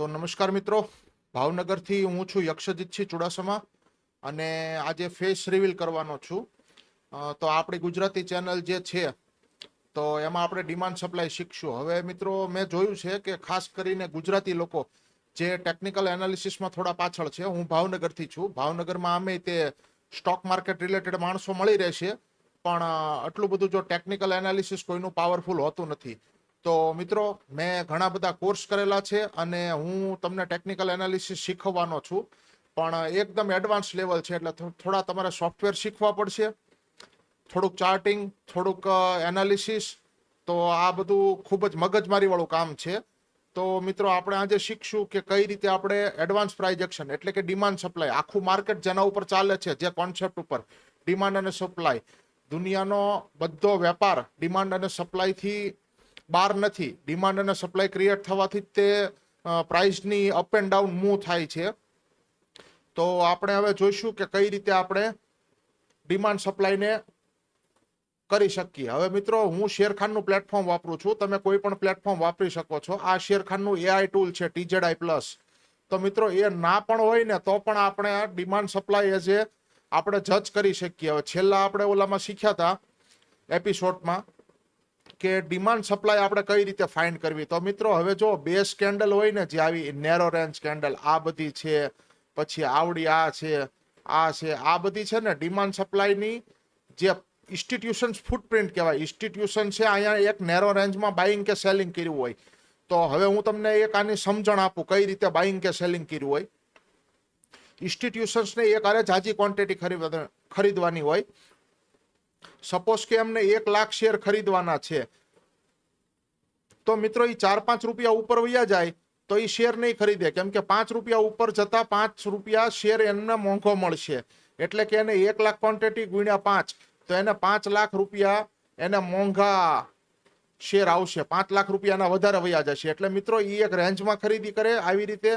તો નમસ્કાર મિત્રો. ભાવનગરથી હું છું યક્ષજીતસિંહ ચુડાસમા અને આજે ફેસ રિવીલ કરવાનો છું. તો આપણી ગુજરાતી ચેનલ જે છે, તો એમાં આપણે ડિમાન્ડ સપ્લાય શીખશું. હવે મિત્રો, મેં જોયું છે કે ખાસ કરીને ગુજરાતી લોકો જે ટેકનિકલ એનાલિસિસમાં થોડા પાછળ છે, હું ભાવનગરથી છું. ભાવનગરમાં અમે તે સ્ટોક માર્કેટ રિલેટેડ માણસો મળી રહેશે. પણ આટલું બધું જો ટેકનિકલ એનાલિસિસ કોઈનું પાવરફુલ હોતું નથી. તો મિત્રો, મેં ઘણા બધા કોર્સ કરેલા છે અને હું તમને ટેકનિકલ એનાલિસિસ શીખવવાનો છું. પણ એકદમ એડવાન્સ લેવલ છે એટલે થોડા તમારે સોફ્ટવેર શીખવા પડશે. થોડુંક ચાર્ટિંગ થોડુંક એનાલિસિસ તો આ બધું ખૂબ જ મગજમારીવાળું કામ છે. તો મિત્રો, આપણે આજે શીખશું કે કઈ રીતે આપણે એડવાન્સ પ્રાઇઝેક્શન એટલે કે ડિમાન્ડ સપ્લાય આખું માર્કેટ જેના ઉપર ચાલે છે, જે કોન્સેપ્ટ ઉપર. ડિમાન્ડ અને સપ્લાય દુનિયાનો બધો વેપાર ડિમાન્ડ અને સપ્લાયથી બહાર નથી. ડિમાન્ડ અને સપ્લાય ક્રિએટ થવાથી તે પ્રાઇસની અપ એન્ડ ડાઉન મૂવ થાય છે. તો આપણે હવે જોઈશું કે કઈ રીતે આપણે ડિમાન્ડ સપ્લાયને કરી શકીએ. હવે મિત્રો, હું શેરખાનનું પ્લેટફોર્મ વાપરું છું. તમે કોઈ પણ પ્લેટફોર્મ વાપરી શકો છો. આ શેરખાનનું એઆઈ ટૂલ છે ટીજેડઆઈ પ્લસ તો મિત્રો, એ ના પણ હોય ને, તો પણ આપણે ડિમાન્ડ સપ્લાય એઝ એ આપણે જજ કરી શકીએ. હવે છેલ્લા આપણે ઓલામાં શીખ્યા હતા એપિસોડમાં કે ડિમાન્ડ સપ્લાય આપણે કઈ રીતે ફાઇન્ડ કરવી? તો મિત્રો, હવે જો બે સ્કેન્ડલ હોય ને, જે આવી નેરો રેન્જ કેન્ડલ આ બધી છે, પછી આવડી આ છે આ છે, આ બધી છે ને ડિમાન્ડ સપ્લાયની જે ઇન્સ્ટિટ્યુશન્સ ફૂટપ્રિન્ટ કહેવાય ઇન્સ્ટિટ્યુશન છે અહીંયા એક નેરો રેન્જમાં બાઇંગ કે સેલિંગ કર્યું હોય. તો હવે હું તમને એક આની સમજણ આપું, કઈ રીતે બાઇંગ કે સેલિંગ કર્યું હોય. ઇન્સ્ટિટ્યુશન્સને એક અરે જાજી ક્વોન્ટિટી ખરીદ ખરીદવાની હોય. સપોઝ કે એમને એક લાખ શેર ખરીદવાના છે. તો મિત્રો એ ચાર પાંચ રૂપિયા ઉપર વયા જાય, તો એ શેર નહીં ખરીદે. કેમ કે પાંચ રૂપિયા ઉપર જતા પાંચ રૂપિયા શેર એમને મોંઘો મળશે. એટલે કે એને એક લાખ ક્વોન્ટિટી ગુણ્યા પાંચ, તો એને પાંચ લાખ રૂપિયા એને મોંઘા શેર આવશે. પાંચ લાખ રૂપિયાના વધારે વયા જશે. એટલે મિત્રો એ એક રેન્જમાં ખરીદી કરે. આવી રીતે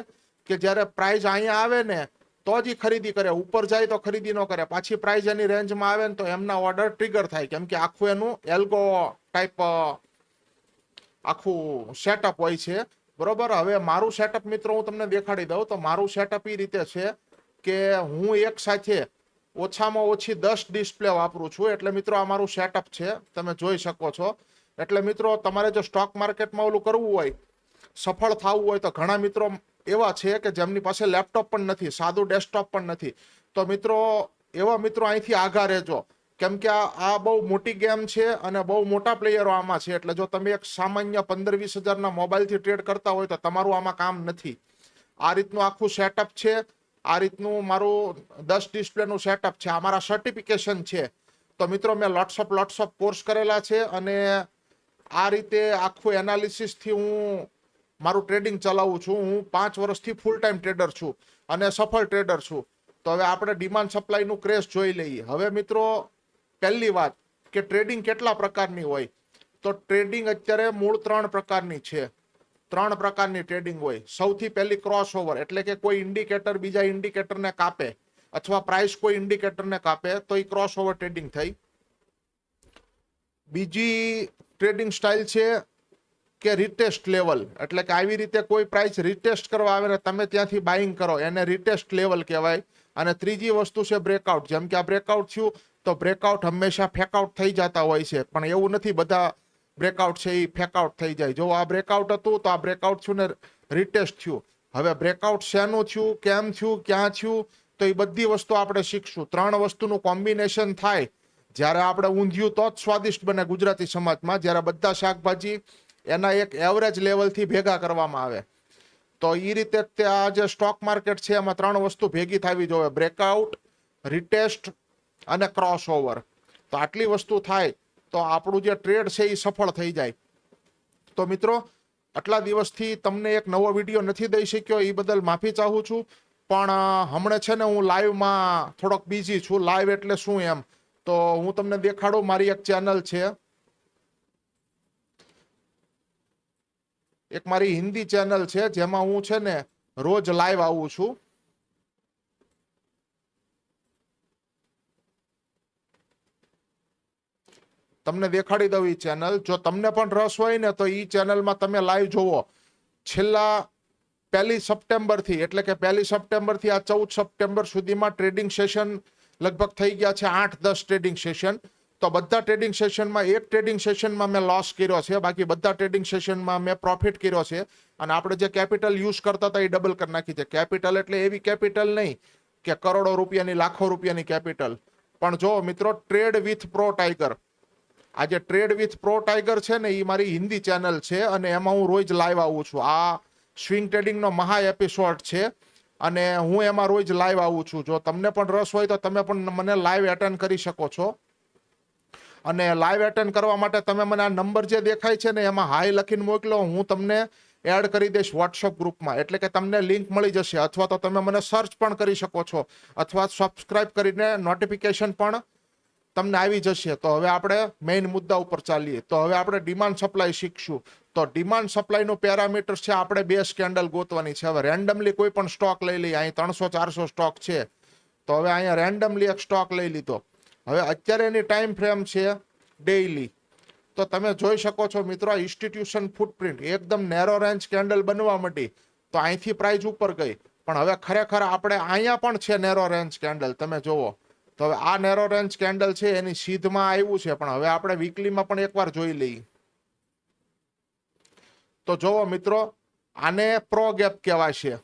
કે જ્યારે પ્રાઇઝ અહીંયા આવે ને તો જ એ ખરીદી કરે. ઉપર જાય તો ખરીદી ન કરે. પાછી પ્રાઇઝ એની રેન્જમાં આવે ને તો એમના ઓર્ડર ટ્રિગર થાય કેમ કે આખું એનું એલ્ગો ટાઈપ આખું સેટઅપ હોય છે. બરોબર? હવે મારું સેટઅપ મિત્રો હું તમને દેખાડી દઉં. તો મારું સેટઅપ એ રીતે છે કે હું એક સાથે ઓછામાં ઓછી દસ ડિસ્પ્લે વાપરું છું. એટલે મિત્રો આ મારું સેટઅપ છે. તમે જોઈ શકો છો. એટલે મિત્રો તમારે જો સ્ટોક માર્કેટમાં ઓલું કરવું હોય, સફળ થવું હોય તો ઘણા મિત્રો એવા છે કે જેમની પાસે લેપટોપ પણ નથી, સાદું ડેસ્કટોપ પણ નથી. તો મિત્રો, એવા મિત્રો અહીંથી આઘા રહેજો. કેમ કે આ બહુ મોટી ગેમ છે અને બહુ મોટા પ્લેયરો આમાં છે. એટલે જો તમે એક સામાન્ય પંદર વીસ હજારના મોબાઈલથી ટ્રેડ કરતા હોય તો તમારું આમાં કામ નથી. આ રીતનું આખું સેટઅપ છે. આ રીતનું મારું દસ ડિસ્પ્લેનું સેટઅપ છે. આ મારા સર્ટિફિકેશન છે. તો મિત્રો, મેં લોટ્સઅપ લોટ્સઅપ કોર્સ કરેલા છે અને આ રીતે આખું એનાલિસિસથી હું મારું ટ્રેડિંગ ચલાવું છું. હું પાંચ વર્ષથી ફૂલ ટાઈમ ટ્રેડર છું અને સફળ ટ્રેડર છું. તો હવે આપણે ડિમાન્ડ સપ્લાયનું ક્રેશ જોઈ લઈએ. હવે મિત્રો, પહેલી વાત કે ટ્રેડિંગ કેટલા પ્રકારની હોય? તો ટ્રેડિંગ અત્યારે મૂળ ત્રણ પ્રકારની છે. ત્રણ પ્રકારની ટ્રેડિંગ હોય. સૌથી પહેલી ક્રોસ ઓવર એટલે કે કોઈ ઇન્ડિકેટર બીજા ઇન્ડિકેટરને કાપે અથવા પ્રાઇસ કોઈ ઇન્ડિકેટરને કાપે, તો એ ક્રોસ ઓવર ટ્રેડિંગ થઈ. બીજી ટ્રેડિંગ સ્ટાઇલ છે કે રિટેસ્ટ લેવલ એટલે કે આવી રીતે કોઈ પ્રાઇસ રિટેસ્ટ કરવા આવે ને તમે ત્યાંથી બાઇંગ કરો. એને રિટેસ્ટ લેવલ કહેવાય. અને ત્રીજી વસ્તુ છે બ્રેકઆઉટ જેમ કે આ બ્રેકઆઉટ થયું, તો બ્રેકઆઉટ હંમેશા ફેકઆઉટ થઈ જતા હોય છે. પણ એવું નથી બધા બ્રેકઆઉટ છે એ ફેકઆઉટ થઈ જાય. જો આ બ્રેકઆઉટ હતું, તો આ બ્રેકઆઉટ થયું ને રિટેસ્ટ થયું. હવે બ્રેકઆઉટ શેનું થયું, કેમ થયું, ક્યાં થયું, તો એ બધી વસ્તુ આપણે શીખશું. ત્રણ વસ્તુનું કોમ્બિનેશન થાય. જ્યારે આપણે ઊંધિયું તો જ સ્વાદિષ્ટ બને ગુજરાતી સમાજમાં. જ્યારે બધા શાકભાજી એના એક એવરેજ લેવલથી ભેગા કરવામાં આવે. તો એ રીતે તે આ જે સ્ટોક માર્કેટ છે, એમાં ત્રણ વસ્તુ ભેગી થવી જોઈએ. બ્રેકઆઉટ રિટેસ્ટ અને ક્રોસઓવર તો આટલી વસ્તુ થાય, તો આપણું જે ટ્રેડ છે એ સફળ થઈ જાય. તો મિત્રો, આટલા દિવસથી તમને એક નવો વીડિયો નથી દઈ શક્યો એ બદલ માફી ચાહું છું. પણ હમણાં છે ને હું લાઈવમાં થોડોક બિઝી છું. લાઈવ એટલે શું એમ? તો હું તમને દેખાડું, મારી એક ચેનલ છે. એક મારી હિન્દી ચેનલ છે, જેમાં હું છે ને રોજ લાઈવ આવું છું. તમને દેખાડી દઉં એ ચેનલ. જો તમને પણ રસ હોય ને, તો એ ચેનલમાં તમે લાઈવ જોવો. છેલ્લા પહેલી સપ્ટેમ્બરથી, એટલે કે પહેલી સપ્ટેમ્બરથી આ ચૌદ સપ્ટેમ્બર સુધીમાં ટ્રેડિંગ સેશન લગભગ થઈ ગયા છે, આઠ દસ ટ્રેડિંગ સેશન તો બધા ટ્રેડિંગ સેશનમાં એક ટ્રેડિંગ સેશનમાં મેં લોસ કર્યો છે, બાકી બધા ટ્રેડિંગ સેશનમાં મેં પ્રોફિટ કર્યો છે. અને આપણે જે કેપિટલ યુઝ કરતા હતા એ ડબલ કરી નાખી છે. કેપિટલ એટલે એવી કેપિટલ નહીં કે કરોડો રૂપિયાની, લાખો રૂપિયાની કેપિટલ પણ જો મિત્રો ટ્રેડ વિથ પ્રો ટાઈગર આ જે ટ્રેડ વિથ પ્રો ટાઈગર છે ને, એ મારી હિન્દી ચેનલ છે અને એમાં હું રોજ લાઈવ આવું છું. આ સ્વિંગ ટ્રેડિંગનો મહા એપિસોડ છે અને હું એમાં રોજ લાઈવ આવું છું. જો તમને પણ રસ હોય તો તમે પણ મને લાઈવ એટેન્ડ કરી શકો છો. અને લાઈવ એટેન્ડ કરવા માટે તમે મને આ નંબર જે દેખાય છે ને એમાં હાઈ લખીને મોકલો, હું તમને એડ કરી દઈશ વોટ્સઅપ ગ્રુપમાં એટલે કે તમને લિંક મળી જશે. અથવા તો તમે મને સર્ચ પણ કરી શકો છો. અથવા સબસ્ક્રાઇબ કરીને નોટિફિકેશન પણ તમને આવી જશે. તો હવે આપણે મેઇન મુદ્દા ઉપર ચાલીએ. તો હવે આપણે ડિમાન્ડ સપ્લાય શીખશું. તો ડિમાન્ડ સપ્લાયનું પેરામીટર છે આપણે બે સ્કેન્ડલ ગોતવાની છે. હવે રેન્ડમલી કોઈ પણ સ્ટોક લઈ લઈએ. અહીં ત્રણસો ચારસો સ્ટોક છે. તો હવે અહીંયા રેન્ડમલી એક સ્ટોક લઈ લીધો. હવે અત્યારે એની ટાઈમ ફ્રેમ છે ડેઈલી તો તમે જોઈ શકો છો મિત્રો ઇન્સ્ટિટ્યુશન ફૂટપ્રિન્ટ એકદમ નેરો રેન્જ કેન્ડલ બનવા માંડી. તો અહીંથી પ્રાઇસ ઉપર ગઈ. પણ હવે ખરેખર આપણે અહીંયા પણ છે નેરો રેન્જ કેન્ડલ તમે જોવો તો હવે આ નેરો રેન્જ કેન્ડલ છે, એની સીધમાં આવ્યું છે, પણ હવે આપણે વીકલીમાં પણ એકવાર જોઈ લઈએ. તો જોવો મિત્રો, આને પ્રો ગેપ કહેવાય છે.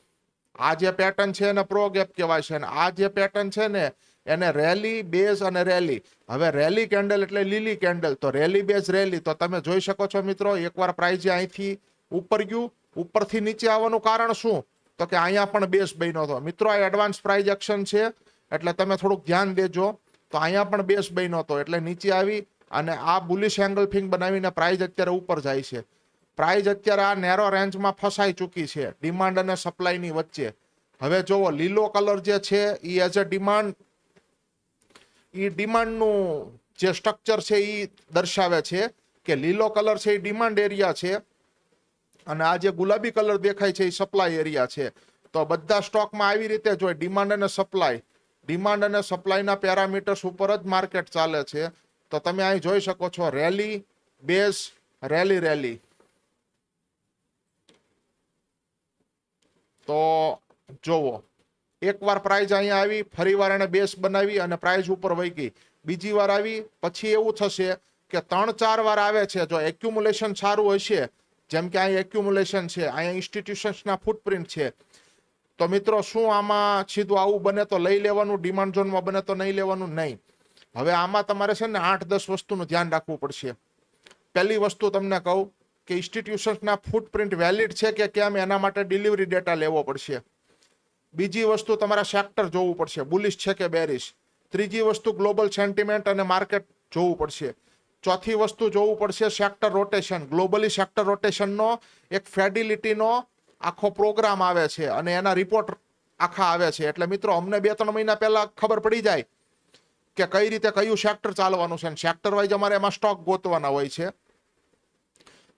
આ જે પેટર્ન છે એને પ્રો ગેપ કહેવાય છે. અને આ જે પેટર્ન છે ને એને રેલી બેઝ અને રેલી હવે રેલી કેન્ડલ એટલે લીલી કેન્ડલ તો રેલી બેઝ રેલી તો તમે જોઈ શકો છો મિત્રો, એકવાર પ્રાઇઝ અહીંથી ઉપર ગયું, ઉપરથી નીચે આવવાનું કારણ શું? તો કે અહીંયા પણ બેઝ બન્યો હતો. મિત્રો, આ એડવાન્સ પ્રાઇઝ એક્શન છે, એટલે તમે થોડુંક ધ્યાન દેજો. તો અહીંયા પણ બેઝ બન્યો હતો, એટલે નીચે આવી અને આ બુલિશ એંગલ ફિંગ બનાવીને પ્રાઇઝ અત્યારે ઉપર જાય છે. પ્રાઇઝ અત્યારે આ નેરો રેન્જમાં ફસાઈ ચૂકી છે ડિમાન્ડ અને સપ્લાયની વચ્ચે. હવે જુઓ, લીલો કલર જે છે એ એઝ અ ડિમાન્ડ એ ડિમાન્ડનું જે સ્ટ્રક્ચર છે એ દર્શાવે છે કે લીલો કલર છે એ ડિમાન્ડ એરિયા છે અને આ જે ગુલાબી કલર દેખાય છે એ સપ્લાય એરિયા છે. તો બધા સ્ટોકમાં આવી રીતે જ હોય ડિમાન્ડ અને સપ્લાય ડિમાન્ડ અને સપ્લાયના પેરામીટર્સ ઉપર જ માર્કેટ ચાલે છે. તો તમે અહીં જોઈ શકો છો રેલી બેઝ રેલી રેલી તો જોવો. એકવાર પ્રાઇઝ અહીંયા આવી ફરીવાર એને બેસ બનાવી અને પ્રાઇઝ ઉપર વહી ગઈ. બીજી વાર આવી, પછી એવું થશે કે ત્રણ ચાર વાર આવે છે, જો એક્યુમ્યુલેશન સારું હશે, જેમ કે અહીં એક્યુમ્યુલેશન છે, અહીંયા ઇન્સ્ટિટ્યુશન્સના ફૂટપ્રિન્ટ છે. તો મિત્રો, શું આમાં સીધું આવું બને તો લઈ લેવાનું ડિમાન્ડ ઝોનમાં બને તો નહીં લેવાનું? નહીં. હવે આમાં તમારે છે ને આઠ દસ વસ્તુનું ધ્યાન રાખવું પડશે. પહેલી વસ્તુ તમને કહું કે ઇન્સ્ટિટ્યુશન્સના ફૂટપ્રિન્ટ વેલિડ છે કે કેમ, એના માટે ડિલિવરી ડેટા લેવો પડશે. બીજી વસ્તુ તમારા સેક્ટર જોવું પડશે. બુલિશ છે કે બેરિશ ત્રીજી વસ્તુ ગ્લોબલ સેન્ટિમેન્ટ અને માર્કેટ જોવું પડશે. ચોથી વસ્તુ જોવું પડશે સેક્ટર રોટેશન ગ્લોબલી સેક્ટર રોટેશનનો એક ફેડિલિટીનો આખો પ્રોગ્રામ આવે છે અને એના રિપોર્ટ આખા આવે છે. એટલે મિત્રો, અમને બે, ત્રણ મહિના પહેલા ખબર પડી જાય કે કઈ રીતે કયું સેક્ટર ચાલવાનું છે. સેક્ટર વાઇઝ અમારે એમાં સ્ટોક ગોતવાના હોય છે.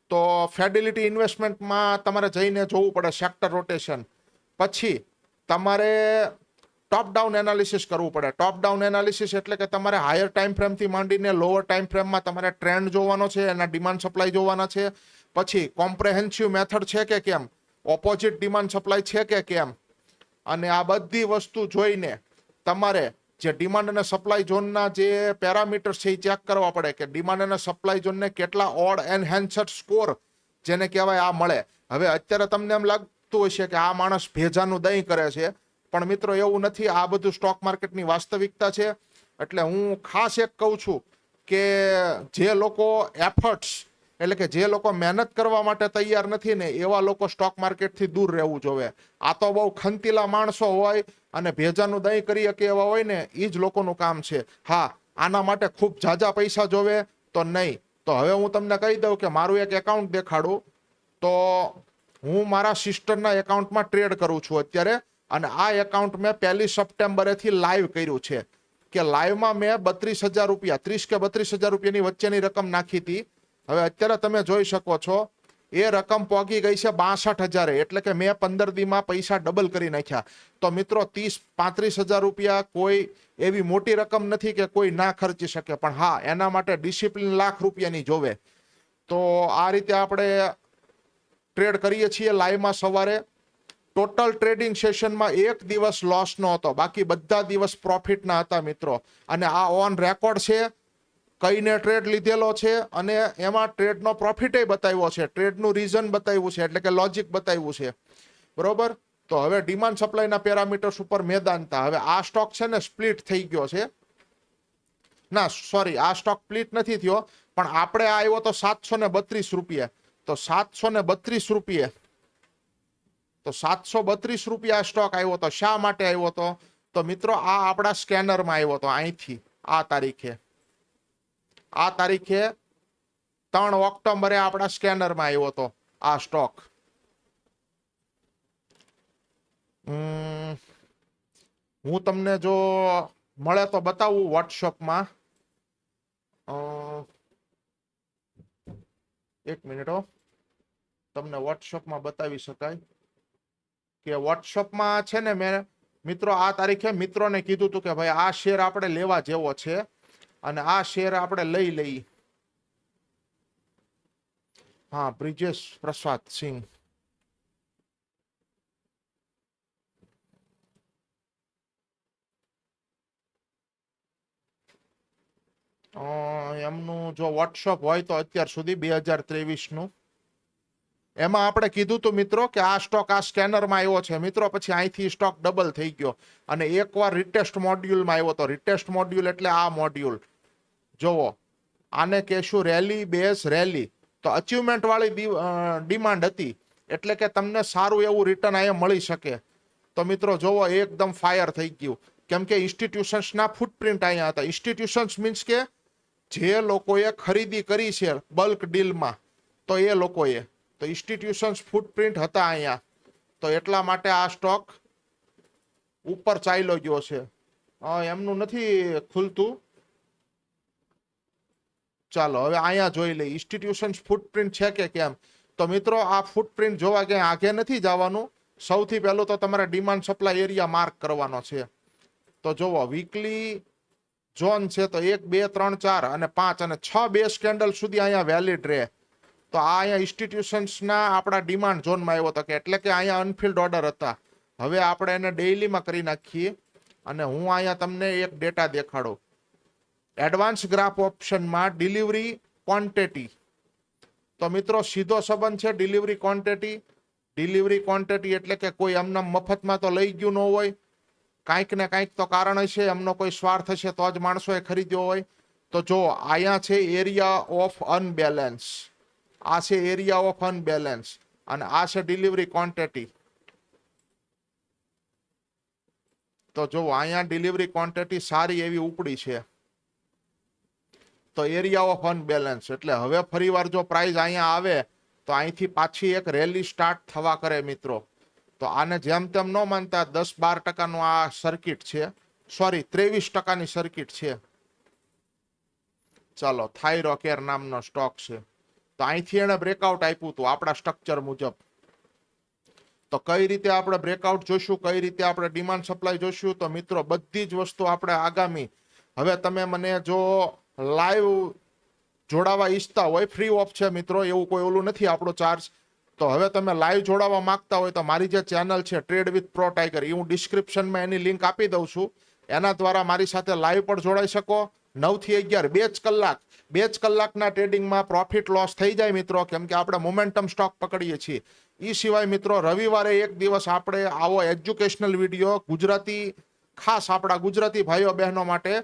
તો ફેડિલિટી ઇન્વેસ્ટમેન્ટમાં તમારે જઈને જોવું પડે સેક્ટર રોટેશન પછી તમારે ટોપ ડાઉન એનાલિસિસ કરવું પડે. ટોપ ડાઉન એનાલિસિસ એટલે કે તમારે હાયર ટાઈમ ફ્રેમથી માંડીને લોઅર ટાઈમ ફ્રેમમાં તમારે ટ્રેન્ડ જોવાનો છે, એના ડિમાન્ડ સપ્લાય જોવાના છે. પછી કોમ્પ્રેહેન્સિવ મેથડ છે કે કેમ? ઓપોઝિટ ડિમાન્ડ સપ્લાય છે કે કેમ? અને આ બધી વસ્તુ જોઈને તમારે જે ડિમાન્ડ અને સપ્લાય ઝોનના જે પેરામીટર છે એ ચેક કરવા પડે કે ડિમાન્ડ અને સપ્લાય ઝોનને કેટલા ઓડ એનહેન્સડ સ્કોર જેને કહેવાય આ મળે. હવે અત્યારે તમને એમ લાગતું હશે કે આ માણસ ભેજાનું દહીં કરે છે. પણ મિત્રો, એવું નથી. આ બધું સ્ટોક માર્કેટની વાસ્તવિકતા છે. એટલે હું ખાસ એક કહું છું કે જે લોકો એફર્ટ્સ એટલે કે જે લોકો મહેનત કરવા માટે તૈયાર નથી ને, એવા લોકો સ્ટોક માર્કેટથી દૂર રહેવું જોવે. આ તો બહુ ખંતીલા માણસો હોય અને ભેજાનું દહીં કરી શકે એવા હોય ને એ જ લોકોનું કામ છે. હા, આના માટે ખૂબ ઝાઝા પૈસા જોવે તો નહીં. તો હવે હું તમને કહી દઉં કે મારું એક એકાઉન્ટ દેખાડું. તો હું મારા સિસ્ટરના એકાઉન્ટમાં ટ્રેડ કરું છું અત્યારે અને આ એકાઉન્ટ મેં પહેલી સપ્ટેમ્બરેથી લાઈવ કર્યું છે. કે લાઈવમાં મેં બત્રીસ હજાર રૂપિયા, ત્રીસ કે બત્રીસ હજાર રૂપિયાની વચ્ચેની રકમ નાખી હતી. હવે અત્યારે તમે જોઈ શકો છો, એ રકમ પોગી ગઈ છે બાસઠ હજારે, એટલે કે મેં પંદર દીમાં પૈસા ડબલ કરી નાખ્યા. તો મિત્રો, ત્રીસ, પાંત્રીસ હજાર રૂપિયા કોઈ એવી મોટી રકમ નથી કે કોઈ ના ખર્ચી શકે. પણ હા, એના માટે ડિસિપ્લિન લાખ રૂપિયાની જોવે. તો આ રીતે આપણે ટ્રેડ કરીએ છીએ લાઈવમાં સવારે. ટોટલ ટ્રેડિંગ સેશનમાં એક દિવસ લોસનો હતો બાકી બધા દિવસ પ્રોફિટના હતા મિત્રો. અને આ ઓન રેકોર્ડ છે. કઈને ટ્રેડ લીધેલો છે અને એમાં ટ્રેડનો પ્રોફિટે બતાવ્યો છે. ટ્રેડનું રીઝન બતાવ્યું છે, એટલે કે લોજિક બતાવ્યું છે. બરોબર? તો હવે ડિમાન્ડ સપ્લાયના પેરામીટર્સ ઉપર મેદાનતા હવે આ સ્ટોક છે ને સ્પ્લિટ થઈ ગયો છે. ના સોરી આ સ્ટોક સ્પ્લિટ નથી થયો. પણ આપણે આવ્યો તો સાતસો ને બત્રીસ રૂપિયા. તો સાતસો ને બત્રીસ રૂપિયે. તો સાતસો બત્રીસ રૂપિયા સ્ટોક આવ્યો હતો શા માટે આવ્યો હતો તો મિત્રો, આ આપણા સ્કેનરમાં આવ્યો હતો અહીંથી, આ તારીખે. આ તારીખે ત્રણ ઓક્ટોબરે આપણા સ્કેનરમાં આવ્યો હતો આ સ્ટોક હું તમને જો મળે તો બતાવું વોટ્સઅપમાં એક મિનિટ હો. તમને વોટ્સઅપમાં બતાવી શકાય કે વોટ્સઅપમાં છે ને મેં, મિત્રો, આ તારીખે મિત્રોને કીધું હતું કે ભાઈ આ શેર આપણે લેવા જેવો છે અને આ શેર આપણે લઈ લઈ. હા, બ્રિજેશ પ્રસાદ સિંહ. એમનું જો વોટ્સઅપ હોય તો અત્યાર સુધી બે હજાર ત્રેવીસનું. એમાં આપણે કીધું હતું મિત્રો કે આ સ્ટોક આ સ્કેનરમાં આવ્યો છે. મિત્રો, પછી અહીંથી સ્ટોક ડબલ થઈ ગયો. અને એકવાર રિટેસ્ટ મોડ્યુલમાં આવ્યો તો રિટેસ્ટ મોડ્યુલ એટલે આ મોડ્યુલ જોવો આને કહેશું રેલી બેઝ રેલી તો અચીવમેન્ટ વાળી ડિમાન્ડ હતી. એટલે કે તમને સારું એવું રિટર્ન અહીંયા મળી શકે. તો મિત્રો, જુઓ એકદમ ફાયર થઈ ગયું. કેમ કે ઇન્સ્ટિટ્યુશન્સના ફૂટપ્રિન્ટ અહીંયા હતા. ઇન્સ્ટિટ્યુશન્સ મીન્સ કે જે લોકોએ ખરીદી કરી છે બલ્ક ડીલમાં તો એ લોકોએ, તો ઇન્સ્ટિટ્યુશન્સ ફૂટપ્રિન્ટ હતા અહીંયા. તો એટલા માટે આ સ્ટોક ઉપર ચાલ્યો ગયો છે. એમનું નથી ખુલતું. ચાલો, હવે અહીંયા જોઈ લઈએ. ઇન્સ્ટિટ્યુશન્સ ફૂટપ્રિન્ટ છે કે કેમ? તો મિત્રો, આ ફૂટપ્રિન્ટ જોવા ક્યાંય આગે નથી જવાનું. સૌથી પહેલું તો તમારે ડિમાન્ડ સપ્લાય એરિયા માર્ક કરવાનો છે. તો જુઓ વીકલી ઝોન છે તો એક, બે, ત્રણ, ચાર અને પાંચ અને છ બે સ્કેન્ડલ સુધી અહીંયા વેલિડ રહે. તો આ અહીંયા ઇન્સ્ટિટ્યુશન્સના આપણા ડિમાન્ડ ઝોનમાં આવ્યો હતો કે એટલે કે અહીંયા અનફિલ્ડ ઓર્ડર હતા. હવે આપણે એને ડેઇલીમાં કરી નાખીએ અને હું અહીંયા તમને એક ડેટા દેખાડું. એડવાન્સ ગ્રાફ ઓપ્શનમાં ડિલિવરી ક્વોન્ટિટી તો મિત્રો, સીધો સંબંધ છે ડિલિવરી ક્વોન્ટિટી ડિલિવરી ક્વોન્ટિટી એટલે કે કોઈ એમના મફતમાં તો લઈ ગયું ન હોય કાંઈક ને કાંઈક તો કારણ હશે, એમનો કોઈ સ્વાર્થ હશે તો જ માણસોએ ખરીદ્યો હોય. તો જો, અહીંયા છે એરિયા ઓફ અનબેલેન્સ આ છે એરિયા ઓફ અનબેલેન્સ અને આ છે ડિલિવરી ક્વોન્ટિટી તો જો, અહીંયા ડિલિવરી ક્વોન્ટિટી સારી એવી ઉપડી છે. તો એરિયા ઓફ અનબેલેન્સ એટલે હવે ફરીવાર જો પ્રાઇસ અહીંયા આવે, તો અહીંથી પાછી એક રેલી સ્ટાર્ટ થવા કરે મિત્રો. તો આને જેમ તેમ ન માનતા દસ બાર ટકાનું આ સર્કિટ છે. સોરી ત્રેવીસ ટકાની સર્કિટ છે. ચાલો થાઇરોકેર નામનો સ્ટોક છે. તો અહીંથી એને બ્રેકઆઉટ આપ્યું હતું, આપણા સ્ટ્રક્ચર મુજબ. તો કઈ રીતે આપણે બ્રેકઆઉટ જોઈશું કઈ રીતે આપણે ડિમાન્ડ સપ્લાય જોઈશું તો મિત્રો, બધી જ વસ્તુ આપણે આગામી. હવે તમે મને જો લાઈવ જોડાવા ઈચ્છતા હોય ફ્રી ઓફ છે મિત્રો, એવું કોઈ ઓલું નથી આપણો ચાર્જ તો હવે તમે લાઈવ જોડાવા માંગતા હોય તો મારી જે ચેનલ છે ટ્રેડ વિથ પ્રો ટાઈગર એ હું ડિસ્ક્રિપ્શનમાં એની લિંક આપી દઉં છું. એના દ્વારા મારી સાથે લાઈવ પણ જોડાઈ શકો. નવથી અગિયાર, બે જ કલાક, બે જ કલાકના ટ્રેડિંગમાં પ્રોફિટ લોસ થઈ જાય મિત્રો, કેમ કે આપણે મોમેન્ટમ સ્ટોક પકડીએ છીએ. એ સિવાય મિત્રો, રવિવારે એક દિવસ આપણે આવો એજ્યુકેશનલ વીડિયો ગુજરાતી, ખાસ આપણા ગુજરાતી ભાઈઓ બહેનો માટે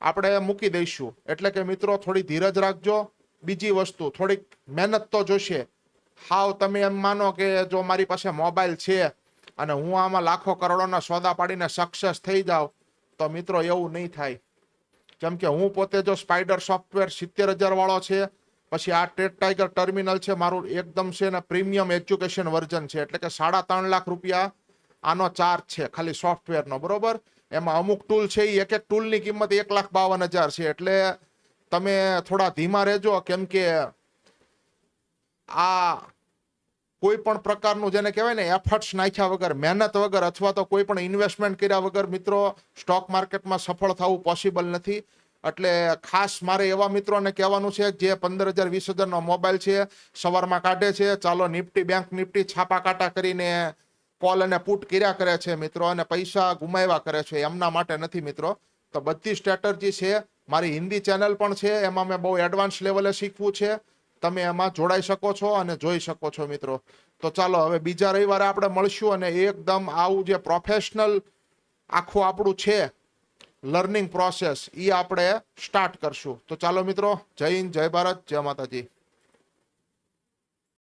આપણે મૂકી દઈશું. એટલે કે મિત્રો, થોડી ધીરજ રાખજો. બીજી વસ્તુ, થોડીક મહેનત તો જોશે. હાવ તમે એમ માનો કે જો મારી પાસે મોબાઈલ છે અને હું આમાં લાખો કરોડોના સોદા પાડીને સક્સેસ થઈ જાઉં, તો મિત્રો એવું નહીં થાય. જેમ કે હું પોતે જો સ્પાઈડર સોફ્ટવેર સિત્તેર હજાર વાળો છે, પછી આ ટેટ ટાઈગર ટર્મિનલ છે, મારું એકદમ છે ને પ્રીમિયમ એજ્યુકેશન વર્ઝન છે. એટલે કે સાડા ત્રણ લાખ રૂપિયા આનો ચાર્જ છે, ખાલી સોફ્ટવેરનો બરોબર? એમાં અમુક ટૂલ છે એ એક એક ટૂલની કિંમત એક લાખ બાવન હજાર છે. એટલે તમે થોડા ધીમા રહેજો, કેમ કે આ કોઈ પણ પ્રકારનું જેને કહેવાય ને એફર્ટ્સ નાખ્યા વગર, મહેનત વગર અથવા તો કોઈ પણ ઇન્વેસ્ટમેન્ટ કર્યા વગર મિત્રો સ્ટોક માર્કેટમાં સફળ થવું પોસિબલ નથી. એટલે ખાસ મારે એવા મિત્રોને કહેવાનું છે, જે પંદર હજાર, વીસ હજારનો મોબાઈલ છે, સવારમાં કાઢે છે, ચાલો નિફ્ટી બેંક નિફ્ટી છાપા કાટા કરીને કોલ અને પુટ કર્યા કરે છે મિત્રો અને પૈસા ગુમાવ્યા કરે છે, એમના માટે નથી મિત્રો. તો બધી સ્ટ્રેટર્જી છે, મારી હિન્દી ચેનલ પણ છે, એમાં મેં બહુ એડવાન્સ લેવલે શીખવું છે. તમે એમાં જોડાઈ શકો છો અને જોઈ શકો છો, મિત્રો. તો ચાલો, હવે બીજા રવિવારે આપણે મળશું અને એકદમ આવું જે પ્રોફેશનલ આખું આપણું છે લર્નિંગ પ્રોસેસ એ આપણે સ્ટાર્ટ કરશું. તો ચાલો, મિત્રો, જય હિન્દ, જય ભારત, જય માતાજી.